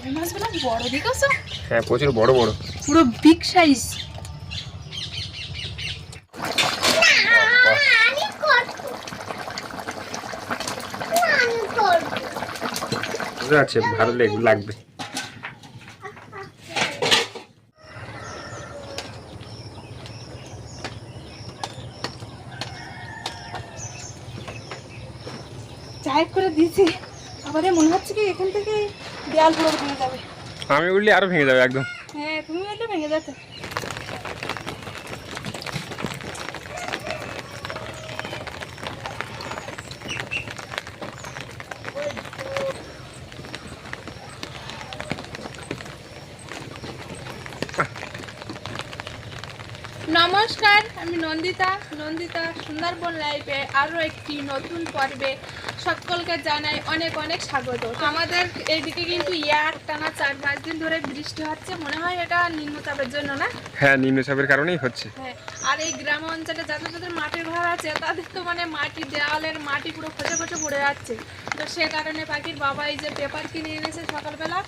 কই মাছগুলো বড় দেখেছ হ্যাঁ প্রচুর বড় বড়। পুরো বিগ সাইজ পারছি ভালো লেগ- লাগবে। চাই করে দিয়েছি। আমাদের মনে হচ্ছে কি এখান থেকে দেয়াল পুরো ভেঙে যাবে। আমি উঠলে আরও ভেঙে যাবে একদম। হ্যাঁ তুমি বললে ভেঙে নমস্কার আমি নন্দিতা। নন্দিতা সুন্দরবন লাইফে আরও একটি নতুন পর্বে সকলকে জানাই অনেক অনেক স্বাগত। আমাদের এইদিকে কিন্তু এক টানা চার পাঁচ দিন ধরে বৃষ্টি হচ্ছে। মনে হয় এটা নিম্নচাপের জন্য না? হ্যাঁ নিম্নচাপের কারণেই হচ্ছে। হ্যাঁ আর এই গ্রাম অঞ্চলে যাদের যাদের মাটির ঘর আছে তাদের তো মানে মাটি দেওয়ালের মাটি পুরো খসে খসে পড়ে যাচ্ছে। তো সে কারণে পাখির বাবা এই যে পেপার কিনে এনেছে সকালবেলা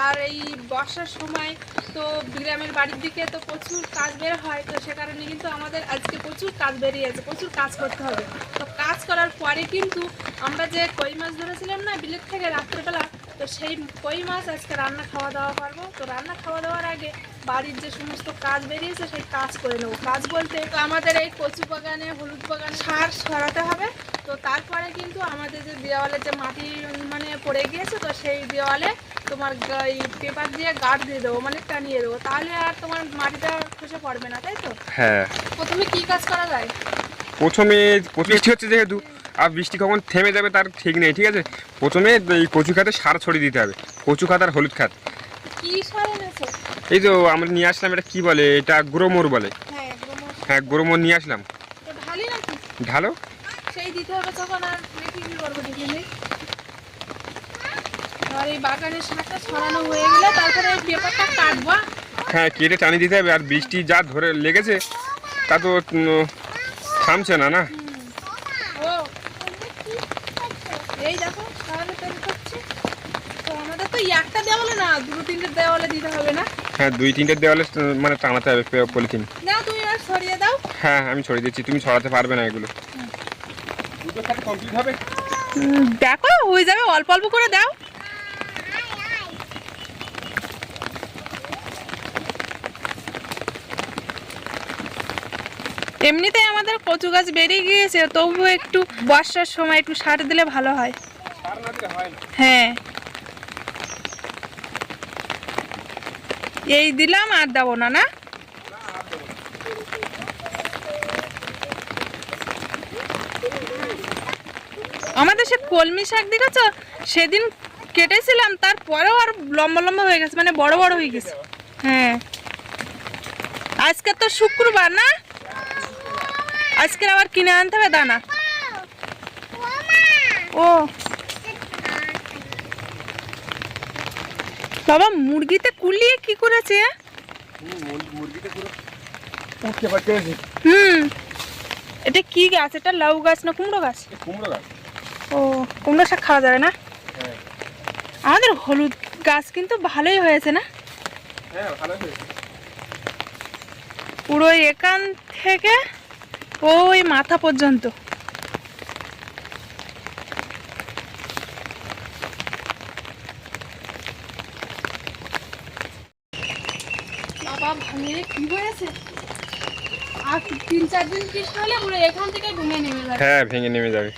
আর এই বর্ষার সময় তো গ্রামের বাড়ির দিকে তো প্রচুর কাজ বের হয় তো সে কারণে কিন্তু আমাদের আজকে প্রচুর কাজ বেরিয়েছে প্রচুর কাজ করতে হবে। তো কাজ করার পরে কিন্তু আমরা যে কই মাছ ধরেছিলাম না বিলেত থেকে রাত্রেবেলা তো সেই কই মাছ আজকে রান্না খাওয়া দাওয়া করব। তো রান্না খাওয়া দাওয়ার আগে বাড়ির যে সমস্ত কাজ বেরিয়েছে সেই কাজ করে নেব। কাজ বলতে তো আমাদের এই কচু বাগানে হলুদ বাগানে সার সরাতে হবে। তো তারপরে কিন্তু আমাদের যে দেওয়ালে যে মাটি মানে পড়ে গিয়েছে তো সেই দেওয়ালে তোমার এই পেপার দিয়ে গার্ড দিয়ে দেবো মানে টানিয়ে দেবো। তাহলে আর তোমার মাটিটা খসে পড়বে না তাই তো? হ্যাঁ। প্রথমে কি কাজ করা যায়? প্রথমে বৃষ্টি হচ্ছে যেহেতু আর বৃষ্টি কখন থেমে যাবে তার ঠিক নেই ঠিক আছে? প্রথমে এই কচু খাতে সার ছড়িয়ে দিতে হবে। কচু খাত আর হলুদ খাত কি সার এনেছো? এই তো আমরা নিয়ে আসলাম এটা কি বলে? এটা গ্রোমোর বলে। হ্যাঁ একদম হ্যাঁ গ্রোমোর নিয়ে আসলাম। ঢালো সেই দিতে হবে তখন আর কি করব আর এই বাগানের শাকটা ছড়ানো হয়ে গেলে তারপরে এই পেপারটা কাটবো হ্যাঁ কেটে টানিয়ে দিতে হবে আর বৃষ্টি যা ধরে লেগেছে তা তো থামছে না না? এই দেখো তাহলে তৈরি করছি। তো আমাদের তো একটা দেওয়ালে না দুটো তিনটে দেওয়ালে দিতে হবে না? হ্যাঁ দুই তিনটে দেওয়ালে মানে টানাতে হবে পলিথিন। নাও তুমি আর সরিয়ে দাও। হ্যাঁ আমি ছড়িয়ে দিচ্ছি তুমি ছড়াতে পারবে না এগুলো দুটো খাতে কমপ্লিট হবে দেখো হয়ে যাবে অল্প অল্প করে দাও। এমনিতে আমাদের কচু গাছ বেরিয়ে গিয়েছে তবুও একটু বর্ষার সময় একটু সার দিলে ভালো হয়। হ্যাঁ। এই দিলাম আর দেবো না না? আমাদের সে কলমি শাক দেখেছ? সেদিন কেটেছিলাম তারপরেও আর লম্বা লম্বা হয়ে গেছে মানে বড় বড় হয়ে গেছে। হ্যাঁ। আজকে তো শুক্রবার না? আজকে আবার কিনে আনতে হবে দানা। ও। বাবা মুরগিতে কুলিয়ে কি করেছে? হুম। এটা কি গাছ? এটা লাউ গাছ না কুমড়ো গাছ? কুমড়ো গাছ। ও কুমড়ো শাক খাওয়া যাবে না? হ্যাঁ। আমাদের হলুদ গাছ কিন্তু ভালোই হয়েছে না? হ্যাঁ ভালো হয়েছে। পুরো এখান থেকে ওই মাথা পর্যন্ত। বাবা ভাঙিয়ে কি হয়েছে? আর তিন চার দিন বৃষ্টি হলে পুরো এখান থেকে ভেঙে নেমে যাবে। হ্যাঁ ভেঙে নেমে যাবে।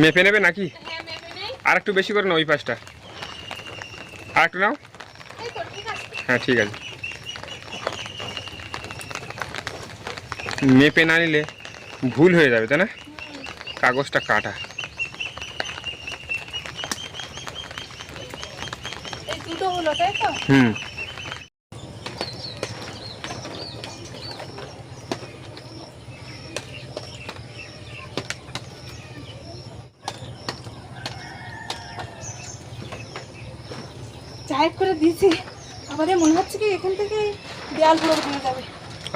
মেপে নেবে নাকি? হ্যাঁ আর একটু বেশি করে নাও ওই পাশটা। আর একটু নাও। হ্যাঁ ঠিক আছে। মেপে না নিলে ভুল হয়ে যাবে তাই না? কাগজটা কাটা। হুম। করে দিয়েছি। আমাদের মনে হচ্ছে কি এখান থেকে দেয়াল পুরো ভেঙে যাবে।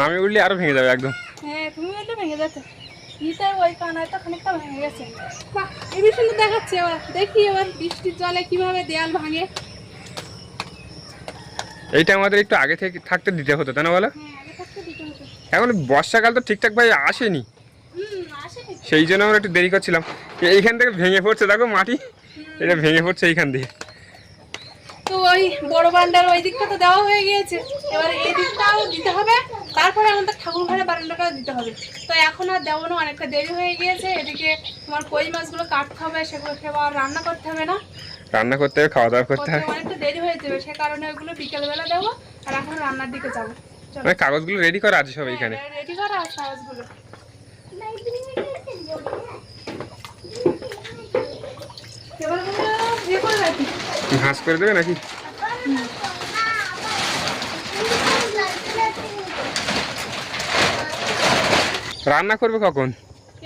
আমি উঠলে আরও ভেঙে যাবে একদম। হ্যাঁ তুমি বললে ভেঙে যাচ্ছে ইতে ওই কানায় তো খানিকটা ভেঙে গেছে। এই দেখাচ্ছে দেখি এবার বৃষ্টির জলে কীভাবে দেয়াল ভাঙে। এইটা আমাদের একটু আগে থেকে থাকতে দিতে হতো তাই না বলো? হ্যাঁ এখন বর্ষাকাল তো ঠিকঠাক ভাই আসেনি। সেই জন্য আমরা একটু দেরি করছিলাম। এইখান থেকে ভেঙে পড়ছে দেখো মাটি। এটা ভেঙে পড়ছে এইখান দিয়ে। ওই বড় বান্ডার ওই দিকটা তো দেওয়া হয়ে গিয়েছে এবার এই দিকটাও দিতে হবে তারপরে আমাদের ঠাকুর ঘরে বারান্দাটাও দিতে হবে তো এখন আর দেবো না অনেকটা দেরি হয়ে গিয়েছে এদিকে তোমার কই মাছগুলো কাটতে হবে সেগুলো খেয়ে রান্না করতে হবে না রান্না করতে হবে খাওয়া দাওয়া করতে হবে অনেকটা দেরি হয়ে যাবে সে কারণে ওগুলো বিকেলবেলা দেবো আর এখন রান্নার দিকে যাব চলো মানে কাগজগুলো রেডি করা আছে সব এইখানে রেডি করা আছে কাগজগুলো এবার ঘাস করে দেবে নাকি? রান্না করবে কখন?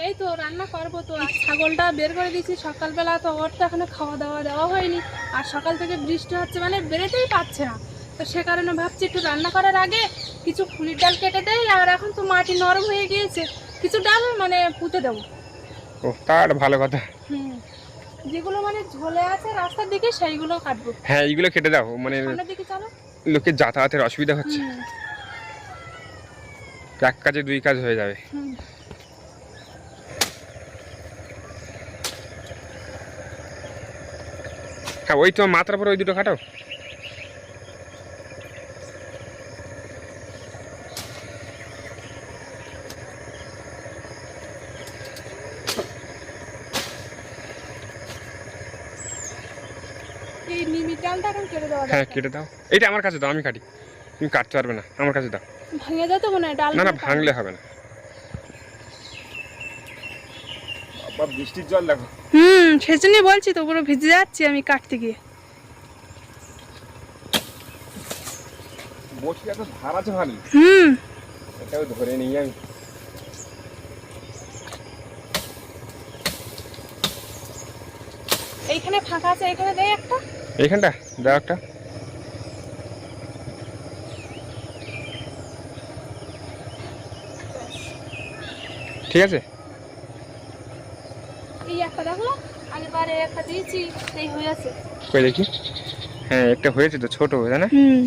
এই তো রান্না করব তো আর ছাগলটা বের করে দিয়েছি। সকালবেলা তো ওর তো এখনও খাওয়া দাওয়া দেওয়া হয়নি। আর সকাল থেকে বৃষ্টি হচ্ছে মানে বেরোতেই পারছে না। তো সে কারণে ভাবছি একটু রান্না করার আগে কিছু ফুলির ডাল কেটে দেই আর এখন তো মাটি নরম হয়ে গিয়েছে। কিছু ডাল মানে পুঁতে দেবো। ও তার ভালো কথা। হুম। যেগুলো মানে ঝোলে আছে রাস্তার দিকে সেইগুলো কাটবো। হ্যাঁ এইগুলো কেটে দাও মানে লোকের যাতায়াতের অসুবিধা হচ্ছে। এক কাজে দুই কাজ হয়ে যাবে। হ্যাঁ ওই তোমার মাথার পর ওই দুটো কাটাও এই নিমির ডালটা এখন কেটে দেওয়া হ্যাঁ কেটে দাও। এইটা আমার কাছে দাও আমি কাটি। তুমি কাটতে পারবে না আমার কাছে দাও। ভেঙে যেত মনে হয় ডাল না না ভাঙলে হবে না। বাবা বৃষ্টির জল দেখো। হুম সেজন্যই বলছি তো পুরো ভিজে যাচ্ছি আমি কাটতে গিয়ে। বসি এত ধার আছে ভালো হুম। এটাও ধরে নিই আমি। এইখানে ফাঁকা আছে এখানে দেয় একটা। এইখানটা দাও একটা। ঠিক আছে? এই একটা দেখো আগেবার একটা দিয়েছি সেই হয়ে কই দেখি? হ্যাঁ একটা হয়েছে তো ছোট তাই না? হুম।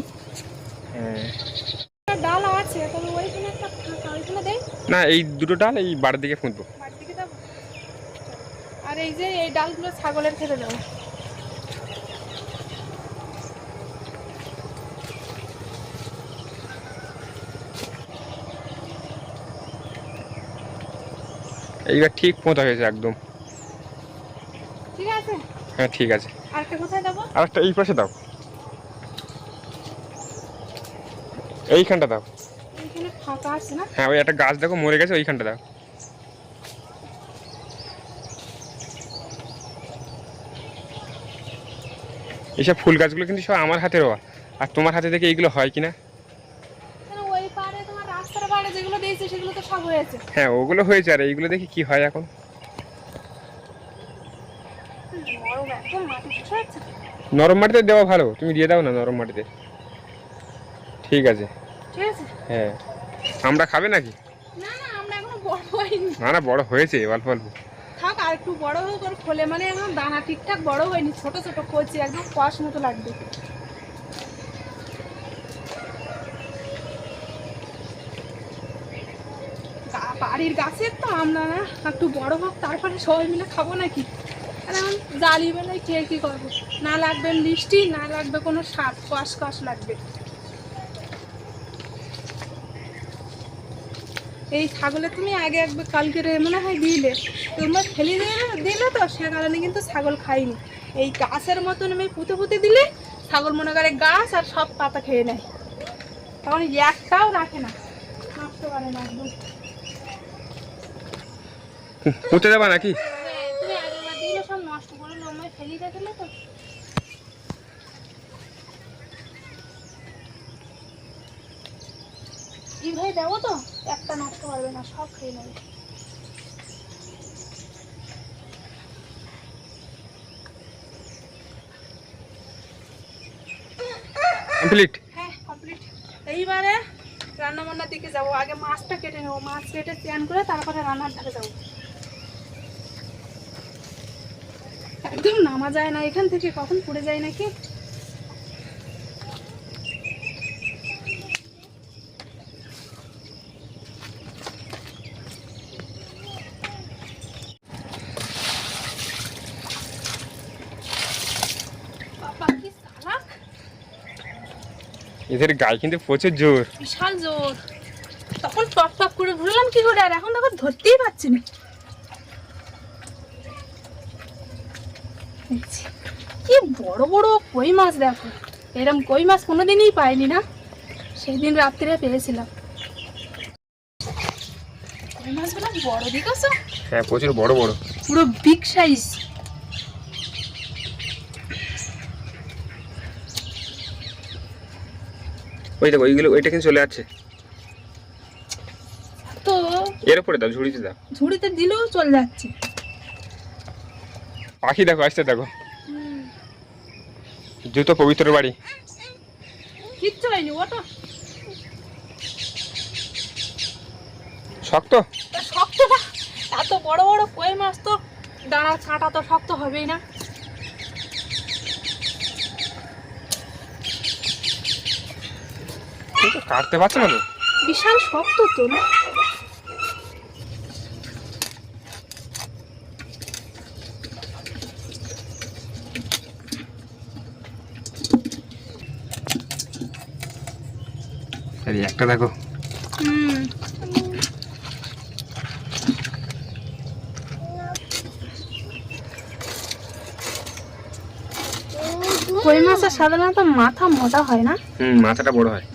হ্যাঁ। ডাল আছে তবে ওইখানে একটা ফাঁকা ওইখানে দেয় না এই দুটো ডাল এই বাড়ির দিকে ফুটবো বাড়ির দিকে যাব আর এই যে এই ডালগুলো ছাগলের খেতে দেবো এইবার ঠিক পোঁতা হয়েছে একদম। ঠিক আছে? হ্যাঁ ঠিক আছে। আরেকটা কোথায় দেবো আর একটা এই পাশে দাও। এইখানটা দাও। এইখানে ফাঁকা আছে না? হ্যাঁ ওই একটা গাছ দেখো মরে গেছে ওইখানটা দাও। এইসব ফুল গাছগুলো কিন্তু সব আমার হাতে রোয়া আর তোমার হাতে থেকে এইগুলো হয় কিনা? হ্যাঁ ওগুলো হয়েছে আর এইগুলো দেখি কি হয় এখন। নরম মাটিতে দেওয়া ভালো তুমি দিয়ে দাও না নরম মাটিতে। ঠিক আছে। হ্যাঁ। আমরা খাবে নাকি? না না আমরা এখনও বড় হয়নি না না বড় হয়েছে অল্প অল্প। একটু বড় হোক আর খোলে। মানে এখন দানা ঠিকঠাক বড় হয়নি, ছোট ছোট কচি একদম কষ মতো লাগবে। বাড়ির গাছের তো আমরা না একটু বড় হোক, তারপরে সবাই মিলে খাব নাকি? আর এখন জালি বেলায় কে কি করব? না লাগবে মিষ্টি, না লাগবে কোনো স্বাদ, কষ কষ লাগবে। এই ছাগলে তুমি আগে একবার কালকে রে মনে হয় দিলে। তোমরা ফেলে দিলে দিলে তো? সে কারণে কিন্তু ছাগল খাইনি। এই গাছের মতন আমি পুঁতে পুঁতে দিলে ছাগল মনে করে গাছ আর সব পাতা খেয়ে নেয়। তখন একটাও রাখে না। নষ্ট করে না পুঁতে দেবা নাকি? তুমি আগেরবার দিলে সব নষ্ট করে লোমায় ফেলে রেখেলে তো? এইভাবে দেবো তো? একটা নষ্ট করবে না সব খেয়ে নেবে। কমপ্লিট হ্যাঁ কমপ্লিট এইবারে রান্না রান্না দিকে যাব। আগে মাছটা কেটে নেব। মাছ কেটে স্নান করে তারপরে রান্নার ধারে যাব। একদম নামা যায় না। এখান থেকে কখন পড়ে যায় নাকি বাবা কি চালাক এদের গায়ে কিন্তু প্রচুর জোর। বিশাল জোর। তখন টপ টপ করে ঘুরলাম কি করে? আর এখন তখন ধরতেই পারছি না। কি বড় বড় কই মাছ দেখো। এরম কই মাছ কোনোদিনই পাইনি না। সেই দিন রাত্রিরে পেয়েছিলাম। কই মাছগুলো বড় দেখেছ? হ্যাঁ প্রচুর বড় বড়। পুরো বিগ সাইজ ওই দেখো ওইগুলো ওইটা কিন্তু চলে যাচ্ছে তো এর উপরে দাও ঝুড়িতে দাও। ঝুড়িতে দিলেও চলে যাচ্ছে। পাখি দেখো আসতে দেখো। জুতো পবিত্র বাড়ি। কিচ্ছু হয়নি ওটা। শক্ত? শক্ত এত বড় বড় কই মাছ তো? দাঁড়া কাঁটা তো শক্ত হবেই না। কিন্তু কাটতে পারছে না তো? বিশাল শক্ত তো না? এই একটা দেখো। হুম। কই মাছের সাধারণত মাথা মোটা হয় না? হুম মাথাটা বড় হয়।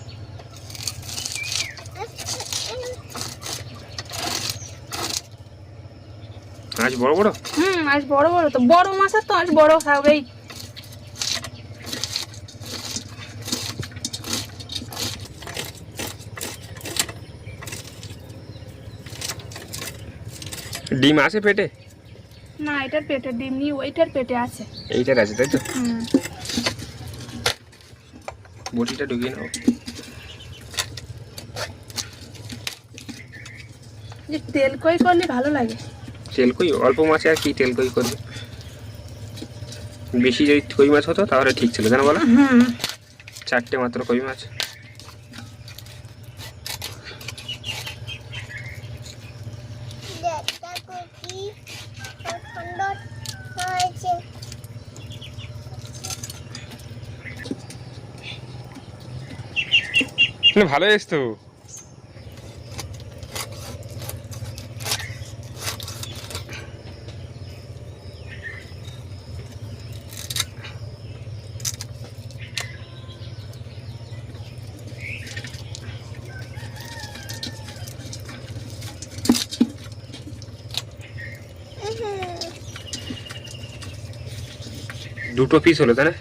বড় বড়? হুম আজ বড় বড় তো। বড় মাছের তো আজ বড় থাকবেই ডিম আছে পেটে? না এটার পেটে ডিম নিয়ে ওইটার পেটে আছে। এইটার আছে তাই তো? হুম। বটিটা ঢুকিয়ে নাও। তেল কই করলে ভালো লাগে? তেল কই অল্প মাছে আর কি তেল কই করবে। বেশি যদি কই মাছ হতো তাহলে ঠিক ছিল কেন বলো? চারটে মাত্র কই মাছ। ভালো এসতো দুটো পিস হলো তাই না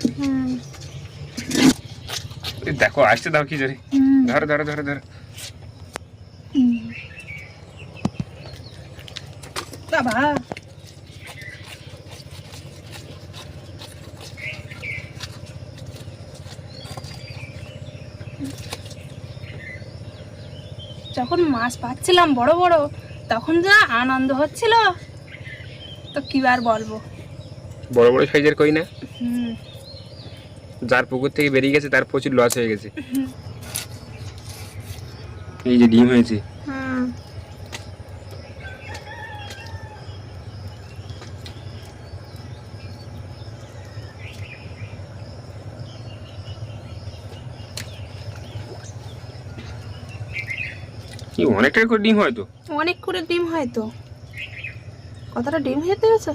দেখো আসতে দাও কি হুম। ধরো ধরো ধরো ধরো। বাবা। যখন মাছ পাচ্ছিলাম বড় বড় তখন যা আনন্দ হচ্ছিল। তো কি আর বলব? বড় বড় সাইজের কই না? যার পুকুর থেকে বেরিয়ে গেছে তার প্রচুর লস হয়ে গেছে। এই যে ডিম হয়েছে। কি অনেকটা করে ডিম হয় তো। অনেক করে ডিম হয় তো। কতটা ডিম হয়ে পেয়েছ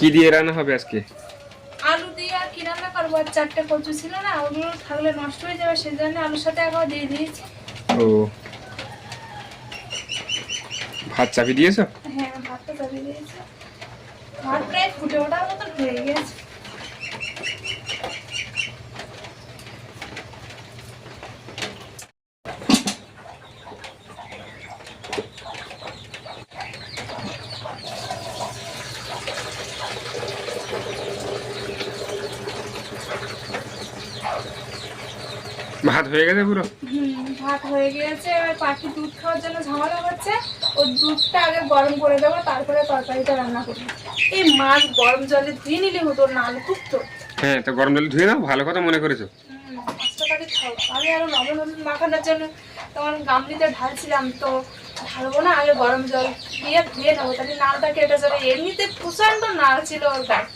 কি দিয়ে রান্না হবে আজকে? আলু দিয়ে আর কি রান্না করব? আর চারটে কচু ছিল না ওগুলো থাকলে নষ্ট হয়ে যাবে সেই জন্য আলুর সাথে একবার দিয়ে দিয়েছি। ও। ভাত চাপি দিয়েছ? হ্যাঁ ভাতটা চাপি দিয়েছি। ভাত প্রায় ফুটে ওঠার মতন হয়ে গেছে ভাত হয়ে গেছে পুরো? ভাত হয়ে গিয়েছে এবার পাখি দুধ খাওয়ার জন্য ঝামেলা হচ্ছে। ও দুধটা আগে গরম করে দেবো তারপরে তরকারিটা রান্না করব। এই মাছ গরম জলে দিয়ে নিলে হতো নাল তো হ্যাঁ তো গরম জলে ধুয়ে নাও ভালো কথা মনে করেছ। আমি আরও লবণ হলুদ মাখানোর জন্য তখন গামলিতে ঢালছিলাম তো ঢালবো না আগে গরম জল দিয়ে ধুয়ে নেব। তাহলে নালটা কেটে যাবে। এমনিতে প্রচণ্ড নাল ছিল ওর গায়ে।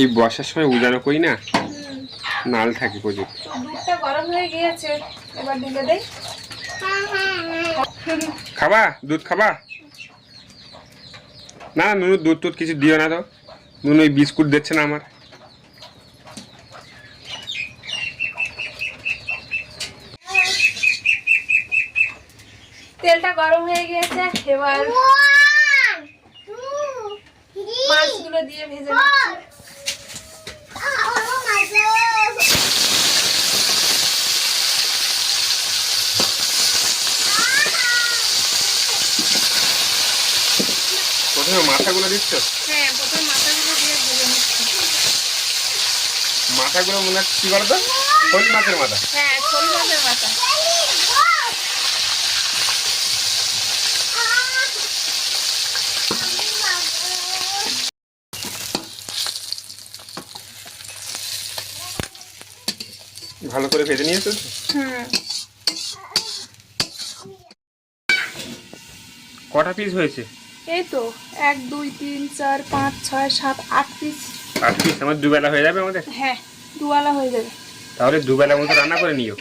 এই বর্ষার সময় উজানো করি না? নাল থাকে প্রচুর। দুধটা গরম হয়ে গিয়েছে এবার ঢেলে দেই। হ্যাঁ হ্যাঁ হ্যাঁ খাবা? দুধ খাবা? না না নুনু দুধ টুধ কিছু দিও না তো। নুনু ওই বিস্কুট দিচ্ছে না আমার। তেলটা গরম হয়ে গিয়েছে এবার মাছগুলো দিয়ে ভেজে. নিচ্ছি। প্রথমে মাথাগুলো দিচ্ছ হ্যাঁ প্রথমে মাথাগুলো দিয়ে ভেজে নিচ্ছি। মাথাগুলো মনে হচ্ছে কি বলতো? শোল মাছের মাথা। হ্যাঁ শোল মাছের মাথা। ভালো করে ভেজে নিয়েছো? হুম। কটা পিস হয়েছে? এই তো এক দুই তিন চার পাঁচ ছয় সাত আট পিস। আট পিস আমার দুবেলা হয়ে যাবে আমাদের? হ্যাঁ দুবেলা হয়ে যাবে। তাহলে দুবেলা মতো রান্না করে নিও।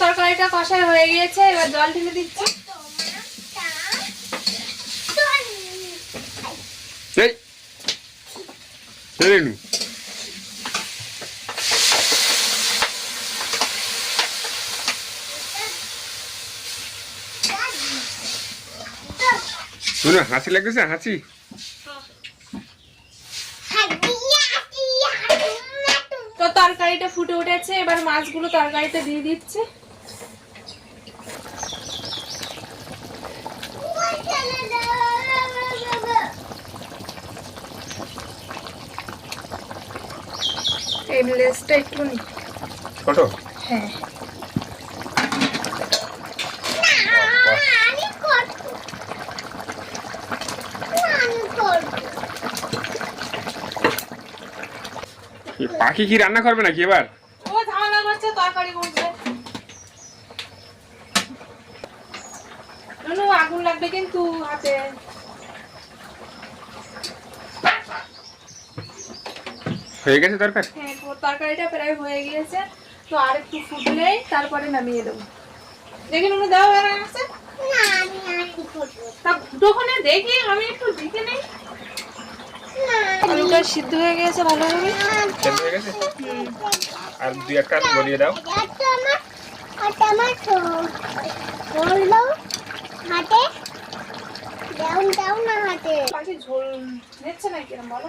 তরকারিটা কষাই হয়ে গিয়েছে এবার জল ঢেলে দিচ্ছি। এই ছেড়ে নু শুনো হাসি লাগতেছে হাসি। তো তরকারিটা ফুটে উঠেছে এবার মাছগুলো তরকারিতে দিয়ে দিচ্ছে। এই লেসটা একটু নি ছোট? হ্যাঁ আমি করব আমি করব এই পাখি কি রান্না করবে নাকি এবার? ও ঝামেলা করছে তরকারি করছে। আগুন লাগবে কিন্তু হাতে। হয়ে গেছে দরকার হ্যাঁ তরকারিটা প্রায় হয়ে গিয়েছে। তো আর একটু ফুটলেই তারপরে নামিয়ে দেবো। দেখি নুনু দেওয়া হয়ে গেছে না আমি করব? তা দেখি আমি একটু দেখে নেই। আলুটা সিদ্ধ হয়ে গেছে ভালোভাবে। সেদ্ধ হয়ে গেছে? আর দুই একটা আলু গলিয়ে দাও। হাতে ডাউন ডাউন না হাতে পাখি ঝোল নিচ্ছে না কিরম বলো?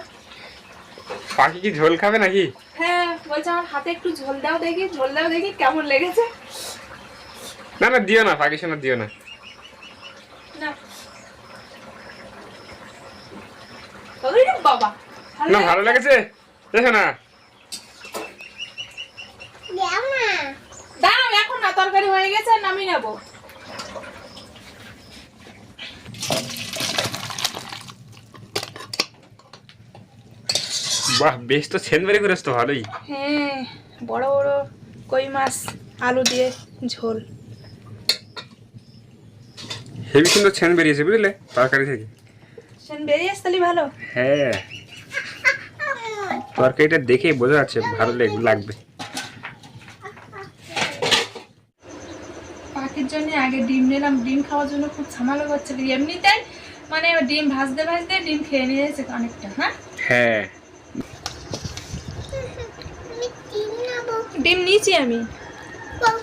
পাখি কি ঝোল খাবে নাকি? হ্যাঁ বলছে আমার হাতে একটু ঝোল দাও দেখি ঝোল দাও দেখি কেমন লেগেছে। না না দিও না পাখি সোনা দিও না। না ওরে বাবা। না ভালো লেগেছে? দেখো না। দাও এখন না তরকারি হয়ে গেছে নামিয়ে নেব। বাহ বেশ তো সেন বেরি করেছ তো ভালোই। হ্যাঁ বড় বড় কই মাছ আলু দিয়ে ঝোল। হেভি সুন্দর ছেন বেরিয়েছে বুঝলে? তরকারি থেকে। সেন বেরিয়ে আসতে ভালো। হ্যাঁ। তরকারিটা দেখে বোঝা যাচ্ছে ভালো লাগবে। পাখির জন্য আগে ডিম নিলাম। ডিম খাওয়ার জন্য খুব ঝামেলা করছিল এমনিতে মানে ডিম ভাজতে ভাজতে ডিম খেয়ে নিয়েছে অনেকটা হ্যাঁ? হ্যাঁ। আমি ডিম নিয়েছি আমি।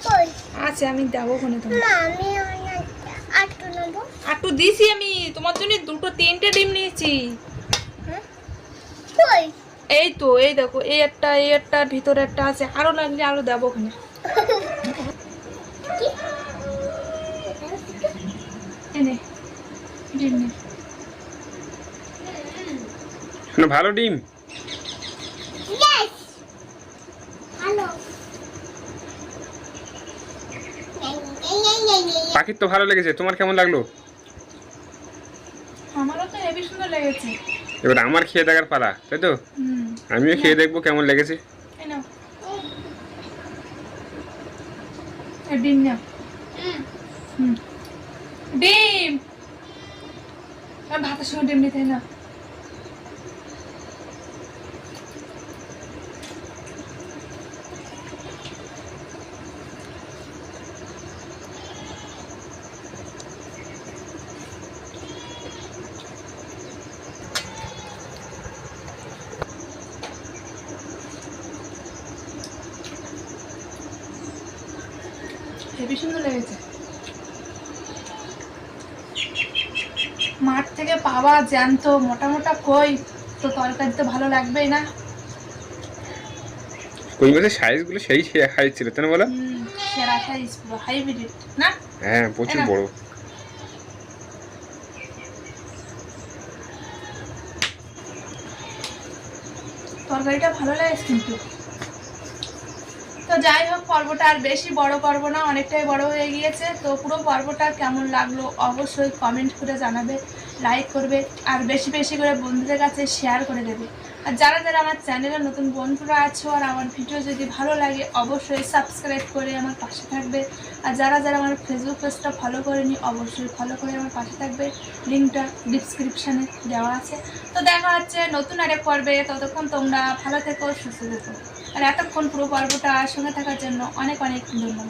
কই আছে আমি দেবো ওখানে তোমার একটু দিছি আমি তোমার জন্য দুটো তিনটে ডিম নিয়েছি। এই তো এই দেখো এই একটা এই একটা ভিতরে একটা আছে আরও লাগলে আরও দেবো ওখানে। ভালো ডিম? পাখির তো ভালো লেগেছে তোমার কেমন লাগল? আমারও তো হেভি সুন্দর লেগেছে। এবার আমার খেয়ে দেখার পালা তাই তো? আমিও খেয়ে দেখব কেমন লেগেছে। এই নাও। এই ডিম হুম। ডিম। আর ভাতের সঙ্গে ডিম নিতে না। সুন্দর লেগেছে। মাঠ থেকে পাওয়া জ্যান্ত মোটা মোটা কই? তো তরকারি তো ভালো লাগবেই না। কই মাছের সাইজগুলো সেই হাইট ছিল তাই না বলো? সেরা সাইজ পুরো হাইব্রিড না? হ্যাঁ প্রচুর বড়। তরকারিটা ভালো লাগে কিন্তু। তো যাই হোক পর্বটা আর বেশি বড় করব না, অনেকটাই বড় হয়ে গিয়েছে। তো পুরো পর্বটা কেমন লাগল অবশ্যই কমেন্ট করে জানাবে লাইক করবে, আর বেশি বেশি করে বন্ধুদের কাছে শেয়ার করে দেবে। আর যারা যারা আমার চ্যানেলে নতুন বন্ধুরা আছো আর আমার ভিডিও যদি ভালো লাগে, অবশ্যই সাবস্ক্রাইব করে আমার পাশে থাকবে। আর যারা যারা আমার ফেসবুক পেজটা ফলো করেনি, অবশ্যই ফলো করে আমার পাশে থাকবে। লিঙ্কটা ডিসক্রিপশানে দেওয়া আছে। তো দেখা হচ্ছে নতুন আরেক পর্বে। ততক্ষণ তোমরা ভালো থেকো, সুস্থ থেকো। আর এতক্ষণ পুরো পর্বটা সঙ্গে থাকার জন্য অনেক অনেক ধন্যবাদ।